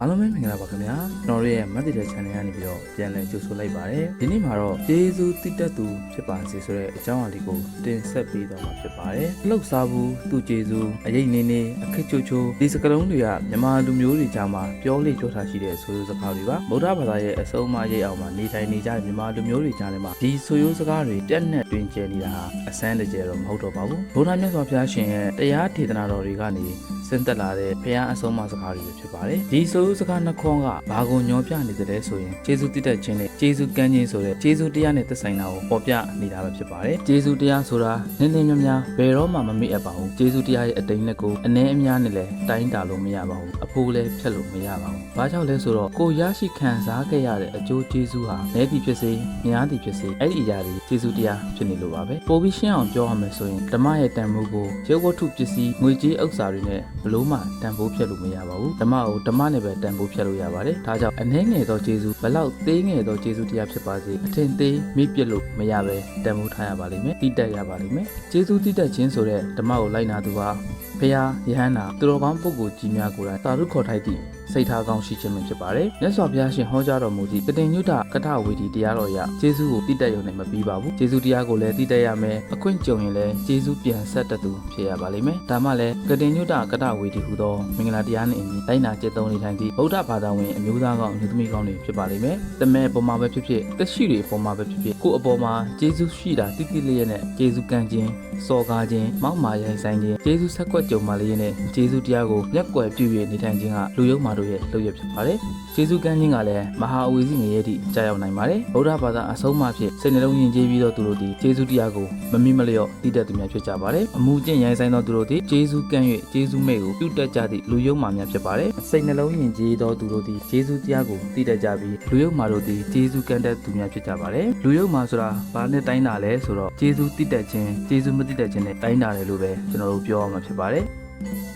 အားလုံးပဲမင်္ဂလာပါခင်ဗျာကျွန်တော်တို့ရဲ့မတ်တီတဲ့ channel ကနေပြီးတော့ပြန်လည်ကြိုဆိုလိုက်ပါတယ်ဒီနေ့မှာတော့ကျေးဇူးတိတက်သူဖြစ်ပါစေဆိုတဲ့အကြောင်းအရာလေးကိုတင်ဆက်ပေးတော့မှာဖြစ်ပါတယ်လှုပ်ရှားဘူးသူကျေးဇူးအရေးနေနေအခက်ချိုချိုဒီစကားလုံးတွေကမြန်မာလူမျိုးတွေကြားမှာပြောလေပြောထားရှိတဲ့ဆိုရိုးစကားတွေပါဗုဒ္ဓဘာသာရဲ့အဆုံးအမရိပ်အောင်မှာနေထိုင်နေကြတဲ့မြန်မာလူမျိုးတွေကြားထဲမှာဒီဆိုရိုးစကားတွေပြန့်နှံ့တွင်ကျယ်နေတာဟာအစမ်းတကျယ်တော့မဟုတ်တော့ပါဘူးဗုဒ္ဓမြတ်စွာဘုရားရှင်ရဲ့တရားဒေသနာတော်တွေကနေဆင်းသက်လာတဲ့ဘုရားအဆုံးအမစကားတွေဖြစ်ပါတယ်ဒီဆိုရိုးစကားနှစ်ခွန်းကဘာကိုညောပြနေတယ်လဲဆိုရင်ကျေးဇူးတည်တတ်ခြင်းနဲ့ကျေးဇူးကမ်းခြင်းဆိုတဲ့ကျေးဇူးတရားနဲ့သက်ဆိုင်တာကိုပေါ်ပြနေတာပဲဖြစ်ပါတယ်ကျေးဇူးတရားဆိုတာနည်းနည်းများများဘယ်တော့မှမမေ့အပ်ပါဘူးကျေးဇူးတရားရဲ့အတိမ်နဲ့ကိုအနည်းအများနဲ့လည်းတိုင်းတာလို့မရပါဘူးအဖိုးလည်းဖြတ်လို့မရပါဘူးဘာကြောင့်လဲဆိုတော့ကိုရရှိခံစားခဲ့ရတဲ့အကျိုးကျေးဇူးဟာနည်းသည်ဖြစ်စေများသည်ဖြစ်စေအဲ့ဒီအရာတွေကျေးဇူးတရားဖြစ်နေလို့ပါပဲပိုပြီးရှင်းအောင်ပြောရမယ်ဆိုရင်ဓမ္မရဲ့တန်ဖိုးကိုရုပ်ဝတ္ထုပစ္စည်းငွေကြေးဥစ္စာတွေနဲ့ဘလို့မှတန်ဖိုးဖြတ်လို့မရပါဘူးဓမ္မကိုဓမ္မနဲ့ပဲတန်ဖိုးဖြတ်လို့ရပါတယ်ဒါကြောင့်အနည်းငယ်သောကျေးဇူးဘလောက်သေးငယ်သောကျေးဇူးတရားဖြစ်ပါစေအထင်သေးမိပြစ်လို့မရပဲတန်ဖိုးထားရပါလိမ့်မယ်တိတက်ရပါလိမ့်မယ်ကျေးဇူးတိတက်ခြင်းဆိုတဲ့ဓမ္မကိုလိုက်နာသူဟာဖះယဟန္တာသူတော်ကောင်းပုဂ္ဂိုလ်ကြီးများကိုယ်တိုင်သာဓုခေါ်ထိုက်သည့် စိတ်ထားကောင်းရှိခြင်းပဲဖြစ်ပါတယ်။မြတ်စွာဘုရားရှင်ဟောကြားတော်မူသည့်ကတိညုတကထဝေဒီတရားတော်အရကျေးဇူးကိုတည်တက်ရုံနဲ့မပြီးပါဘူး။ကျေးဇူးတရားကိုလည်းတည်တက်ရမယ်။အခွင့်ကြုံရင်လည်းကျေးဇူးပြန်ဆက်တတ်သူဖြစ်ရပါလိမ့်မယ်။ဒါမှလည်းကတိညုတကထဝေဒီဟူသောမင်္ဂလာတရားနှင့်အညီတိုင်းနာကျင့်သုံးနေထိုင်သည့်ဗုဒ္ဓဘာသာဝင်အမျိုးသားကောင်းအမျိုးသမီးကောင်းတွေဖြစ်ပါလိမ့်မယ်။တမဲပုံမှာပဲဖြစ်ဖြစ်တက်ရှိတွေပုံမှာပဲဖြစ်ဖြစ်ကိုယ့်အပေါ်မှာကျေးဇူးရှိတာတိတိလေးရဲ့နဲ့ကျေးဇူးကံခြင်းစော်ကားခြင်းမောက်မာရိုင်းဆိုင်ခြင်းကျေးဇူးဆက်ကွက်ကြုံပါလေးနဲ့ကျေးဇူးတရားကိုမျက်ကွယ်ပြု၍နေထိုင်ခြင်းကလူယုံမာတို့ရဲ့လုပ်ရဖြစ်ပါတယ်။ကျေးဇူးကမ်းခြင်းကလည်းမဟာအဝေစီငရေတိကြာရောက်နိုင်ပါတယ်။ဗုဒ္ဓဘာသာအဆုံးအမဖြစ်စိတ်နှလုံးယဉ်ကျေးပြီးတော့သူတို့သည်ကျေးဇူးတရားကိုမမိမလျော့တည်တတ်သူများဖြစ်ကြပါတယ်။အမှုကျင့်ရိုင်းဆိုင်သောသူတို့သည်ကျေးဇူးကမ်း၍ကျေးဇူးမဲ့ကိုပြုတတ်ကြသည့်လူယုံမာများဖြစ်ပါတယ်။စိတ်နှလုံးယဉ်ကျေးသောသူတို့သည်ကျေးဇူးတရားကိုတည်တတ်ကြပြီးလူယုံမာတို့သည်ကျေးဇူးကမ်းတတ်သူများဖြစ်ကြပါတယ်။လူယုံမာဆိုတာဘာနဲ့တိုင်းတာလဲဆိုတော့ကျေးဇူးတည်တတ်ခြင်းကျေးဇူးမတည်တတ်ခြင်းနဲ့တိုင်းတာတယ်လို့ပဲကျွန်တော်တို့ပြောရမှာဖြစ်ပါတယ်။